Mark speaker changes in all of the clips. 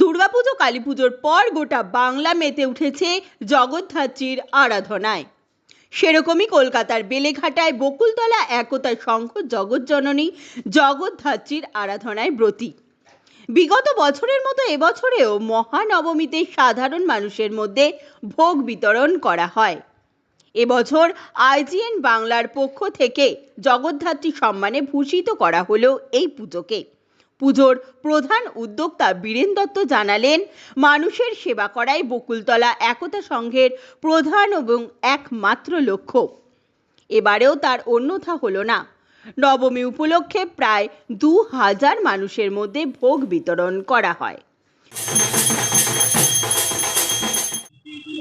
Speaker 1: দুর্গাপুজো কালী পুজোর পর গোটা বাংলা মেতে উঠেছে জগদ্ধাত্রীর আরাধনায়। সেরকমই কলকাতার বেলেঘাটায় বকুলতলা একতা সংঘ জগৎজননী জগদ্ধাত্রীর আরাধনায় ব্রতী। বিগত বছরের মতো এবছরেও মহানবমীতে সাধারণ মানুষের মধ্যে ভোগ বিতরণ করা হয়। এবছর আইজিএন বাংলার পক্ষ থেকে জগদ্ধাত্রী সম্মানে ভূষিত করা হলো এই পুজোকে। পুজোর প্রধান উদ্যোক্তা বীরেন দত্ত জানালেন, মানুষের সেবা করাই বকুলতলা একতা সংঘের প্রধান এবং একমাত্র লক্ষ্য। এবারেও তার অন্যথা হলো না। নবমী উপলক্ষে প্রায় দু হাজার মানুষের মধ্যে ভোগ বিতরণ করা হয়।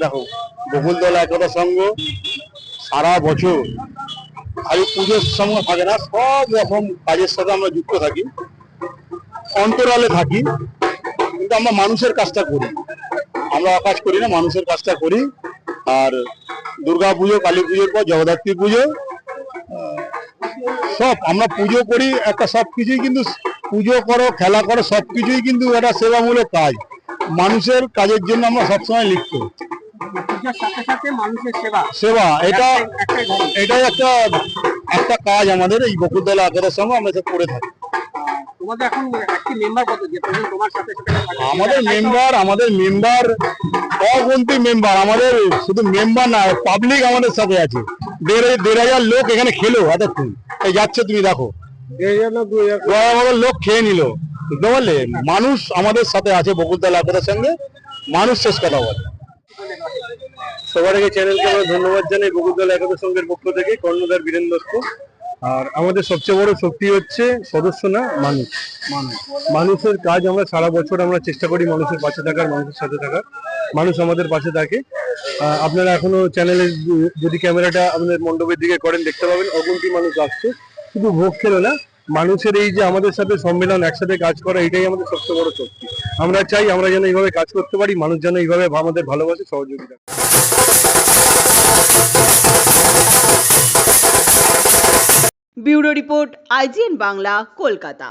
Speaker 2: দেখো, বকুলতলা একতা সংঘ সারা বছর খালি পুজোর সময় থাকে না, সব রকম কাজের সাথে আমরা যুক্ত থাকি। অন্তরালে থাকি কিন্তু আমরা মানুষের কাজটা করি। আমরা কাজ করি না মানুষের কাজটা করি। আর দুর্গা পুজো কালী পুজোর পর জগদ্ধাত্রী পুজো সব আমরা পুজো করি একটা সব কিছুই কিন্তু পুজো করো খেলা করো সব কিছুই কিন্তু একটা সেবামূলক কাজ। মানুষের কাজের জন্য আমরা সবসময় লিপ্ত।
Speaker 3: সেবা।
Speaker 2: সেবা এটা এটাই একটা একটা কাজ আমাদের এই বকুলতলা আকারের সঙ্গে আমরা করে থাকি।
Speaker 3: তোমাদের এখন একটি মেম্বার কত যে তুমি তোমার সাথে সাথে
Speaker 2: আমাদের মেম্বার আমাদের মেম্বার অগন্তি মেম্বার আমাদের শুধু মেম্বার না পাবলিক আমাদের সাথে আছে। দেড় দেড় হাজার লোক এখানে খেলো এতক্ষণ। এই যাচ্ছে তুমি দেখো। লোক খেয়ে নিল। বুঝতে পারলে? মানুষ আমাদের সাথে আছে বকুলতলা আকারের সঙ্গে। মানুষ শেষ কথা বলে।
Speaker 4: সবার আগে চ্যানেলকে আমরা ধন্যবাদ জানাই বকুলতলা একাদশ সংঘের পক্ষ থেকে। কর্ণধার বীরেন দত্ত। আর আমাদের সবচেয়ে বড় শক্তি হচ্ছে সদস্য না, মানুষ। মানুষের কাজ আমরা সারা বছর আমরা চেষ্টা করি মানুষের পাশে থাকার, মানুষের সাথে থাকার। মানুষ আমাদের পাশে থাকে। আপনারা এখনও চ্যানেলে যদি ক্যামেরাটা আমাদের মণ্ডপের দিকে করেন, দেখতে পাবেন অগুন্তি মানুষ আসছে। শুধু ভোগ খেলো না, মানুষের এই যে আমাদের সাথে সম্মেলন, একসাথে কাজ করা, এটাই আমাদের সবচেয়ে বড় শক্তি। আমরা চাই আমরা যেন এইভাবে কাজ করতে পারি, মানুষ যেন এইভাবে আমাদের ভালোবাসে, সহযোগিতা।
Speaker 1: Bureau report IGN Bangla Kolkata.